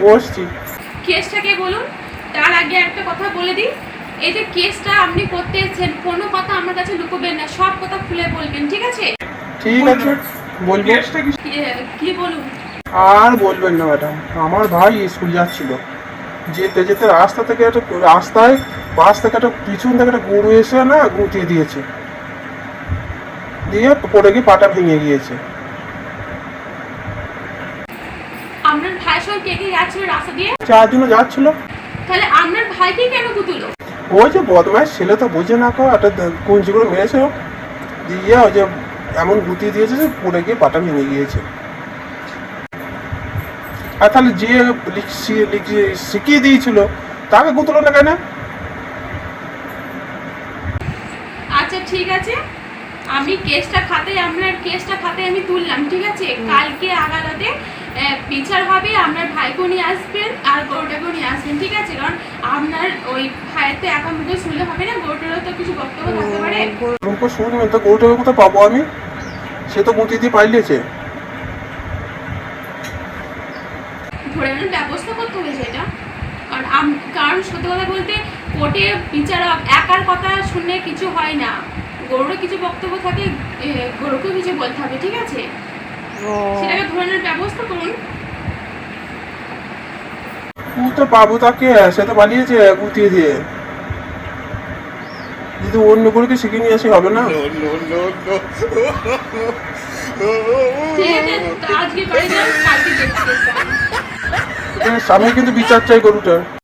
বসছি। কেসটাকে বলুন তার আগে একটা কথা বলে দিই। এই যে কেসটা আপনি করতে এসেছেন কোনো কথা আমার কাছে লুকোবেন না সব কথা খুলে বলবেন ঠিক আছে? ঠিক আছে বলব কি- কি বলুন? আর বলবেন না ম্যাডাম। আমার ভাই স্কুল যাচ্ছিল। যেতে যেতে রাস্তা থেকে একটা রাস্তায় পাশ থেকে একটা পিছন থেকে একটা গরু এসে না গুটিয়ে দিয়েছে। দিয়ে পড়ে গিয়ে পাটা ভেঙে গিয়েছে। আপনার কে কে যাচ্ছিল রাস্তা দিয়ে? চারজন যাচ্ছিল। তাহলে আপনার ভাইকে কেন কুতুলো ওই যে বদমাস ছেলে তো বোঝে না কো একটা মেরেছে দিয়ে ওই যে এমন গুটিয়ে দিয়েছে যে পড়ে গিয়ে পাটা ভেঙে গিয়েছে। আর তাহলে যে শিখিয়ে দিয়েছিল তাকে গুতলো না কেন? আচ্ছা ঠিক আছে। আমি কেসটা খাতে আপনার কেসটা খাতে আমি তুললাম ঠিক আছে? কালকে আদালতে বিচার হবে আপনার ভাইকেও নিয়ে আসবেন আর গরুটাকেও নিয়ে আসবেন ঠিক আছে? কারণ আপনার ওই ভাইয়ের তো একা মুখে শুনলে হবে না গরুটারও তো কিছু বক্তব্য থাকতে পারে। শুনবেন তো গরুটাকে কোথায় পাবো আমি? সে তো পাইলেছে ধরে আনার ব্যবস্থা করতে হয়েছে এটা। কারণ আম- কারণ সত্যি কথা বলতে কোর্টে বিচারক একার কথা শুনে কিছু হয় না। গরুরও কিছু বক্তব্য থাকে গরুকেও কিছু বলতে হবে ঠিক আছে? সেটাকে ধরে ব্যবস্থা করুন। তো পাবো তাকে সে তো পালিয়েছে গুটিয়ে দিয়ে। যদি অন্য গরুকে শিখে নিয়ে আসি হবে না? সামনে কিন্তু বিচার চাই গরুটার।